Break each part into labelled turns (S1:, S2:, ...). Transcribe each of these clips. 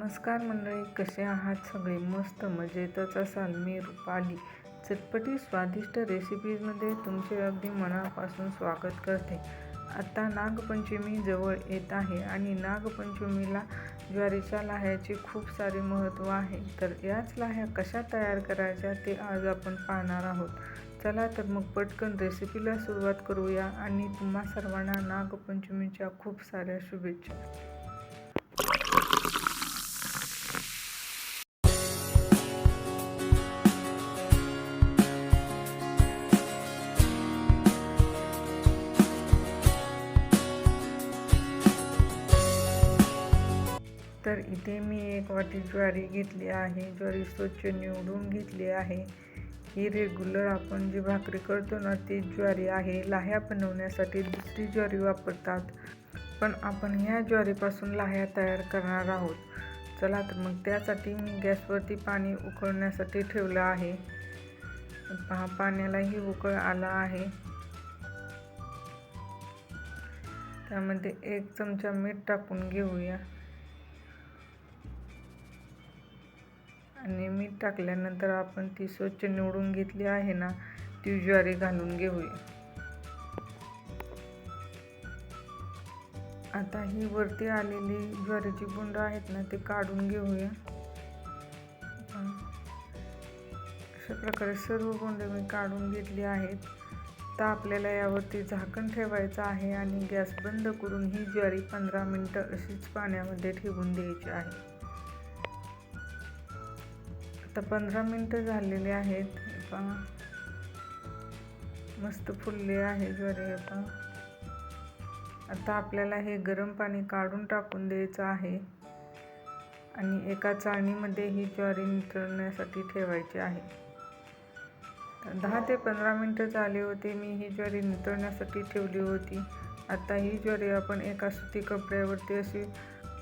S1: नमस्कार मंडळी कसे आहात सगळे? मस्त मजेतच असाल. मी रुपाली. चटपटी स्वादिष्ट रेसिपीजमध्ये तुमचे अगदी मनापासून स्वागत करते. आता नागपंचमी जवळ येत आहे आणि नागपंचमीला ज्वारीच्या लाह्याचे खूप सारे महत्त्व आहे. तर याच लाह्या कशा तयार करायच्या ते आज आपण पाहणार आहोत. चला तर मग पटकन रेसिपीला सुरुवात करूया आणि तुम्हा सर्वांना नागपंचमीच्या खूप साऱ्या शुभेच्छा. तर इथे मी एक वाटी ज्वारी घेतली आहे. ज्वारी स्वच्छ निवडून घेतली आहे. ही रेग्युलर आपण जी भाकरी करतो ना ती ज्वारी आहे. लाह्या बनवण्यासाठी दुसरी ज्वारी वापरतात. पण आपण ह्या ज्वारीपासून लाह्या तयार करणार आहोत. चला तर मग त्यासाठी मी गॅसवरती पाणी उकळण्यासाठी ठेवलं आहे. पहा पाण्यालाही उकळ आला आहे. त्यामध्ये एक चमचा मीठ टाकून घेऊया. आणि मीठ टाकल्यानंतर आपण ती स्वच्छ निवडून घेतली आहे ना ती ज्वारी घालून घेऊया. आता ही वरती आलेली ज्वारीची बुंड आहेत ना ते काढून घेऊया. अशा प्रकारे सर्व गुंड मी काढून घेतली आहेत. तर आपल्याला यावरती झाकण ठेवायचं आहे आणि गॅस बंद करून ही ज्वारी पंधरा मिनटं अशीच पाण्यामध्ये ठेवून द्यायची आहे. आता पंधरा मिनटं झालेली आहेत. पहा मस्त फुलले आहे ज्वारी हे पहा आता आपल्याला हे गरम पाणी काढून टाकून द्यायचं आहे. आणि एका चाळणीमध्ये ही ज्वारी नितळण्यासाठी ठेवायची आहे. दहा ते पंधरा मिनटं झाले होते मी ही ज्वारी नितळण्यासाठी ठेवली होती. आता ही ज्वारी आपण एका सुती कपड्यावरती अशी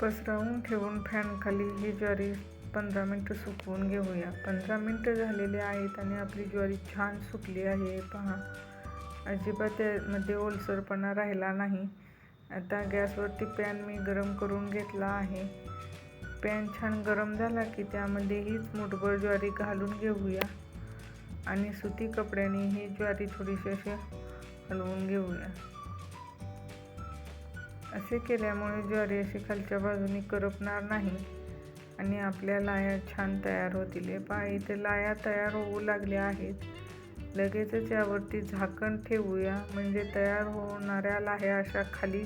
S1: पसरवून ठेवून फॅनखाली ही ज्वारी पंधरा मिनटं सुकवून घेऊया. पंधरा मिनटं झालेली आहेत आणि आपली ज्वारी छान सुकली आहे. पहा अजिबात त्यामध्ये ओलसरपणा राहिला नाही. आता गॅसवरती पॅन मी गरम करून घेतला आहे. पॅन छान गरम झाला की त्यामध्ये हीच मुठभर ज्वारी घालून घेऊया. आणि सुती कपड्याने ही ज्वारी थोडीशी अशी हलवून घेऊया. असे केल्यामुळे ज्वारी अशी खालच्या बाजूने करपणार नाही. आणि आपल्या लाया छान तयार होतील. पहा इथे लाया तयार होऊ लागल्या आहेत. लगेचच यावरती झाकण ठेवूया. म्हणजे तयार होणाऱ्या लाह्या अशा खाली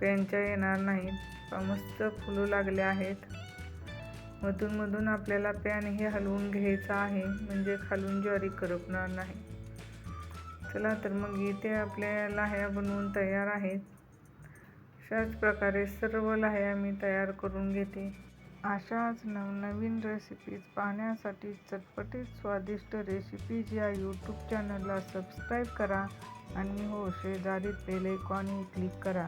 S1: पॅनच्या येणार नाहीत. मस्त फुलू लागल्या आहेत. मधून मधून आपल्याला पॅन हे हलवून घ्यायचं आहे. म्हणजे खालून ज्वारी करपणार नाही. चला तर मग इथे आपल्या लाह्या बनवून तयार आहेत. अशाच प्रकारे सर्व लाह्या मी तयार करून घेते. अशाच नवनवीन रेसिपीज पाहण्यासाठी चटपटीत स्वादिष्ट रेसिपीज या यूट्यूब चॅनलला सबस्क्राईब करा आणि हो शेजारीत बेल क्लिक करा.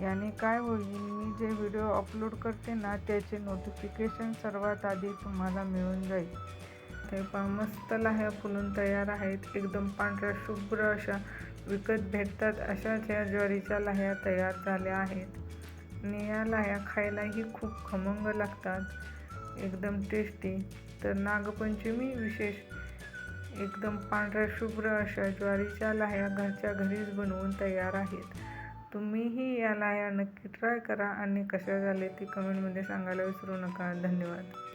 S1: याने काय होईल मी जे व्हिडिओ अपलोड करते ना त्याचे नोटिफिकेशन सर्वात आधी तुम्हाला मिळून जाईल. ते पण मस्त लाह्या फुलून तयार आहेत. एकदम पांढऱ्या शुभ्र अशा विकत भेटतात अशाच ह्या ज्वारीच्या लाह्या तयार झाल्या आहेत. आणि या लाह्या खायलाही खूप खमंग लागतात. एकदम टेस्टी तर नागपंचमी विशेष एकदम पांढऱ्या शुभ्र अशा ज्वारीच्या लाह्या घरच्या घरीच बनवून तयार आहेत. तुम्हीही या लाह्या नक्की ट्राय करा आणि कशा झाले ते कमेंटमध्ये सांगायला विसरू नका. धन्यवाद.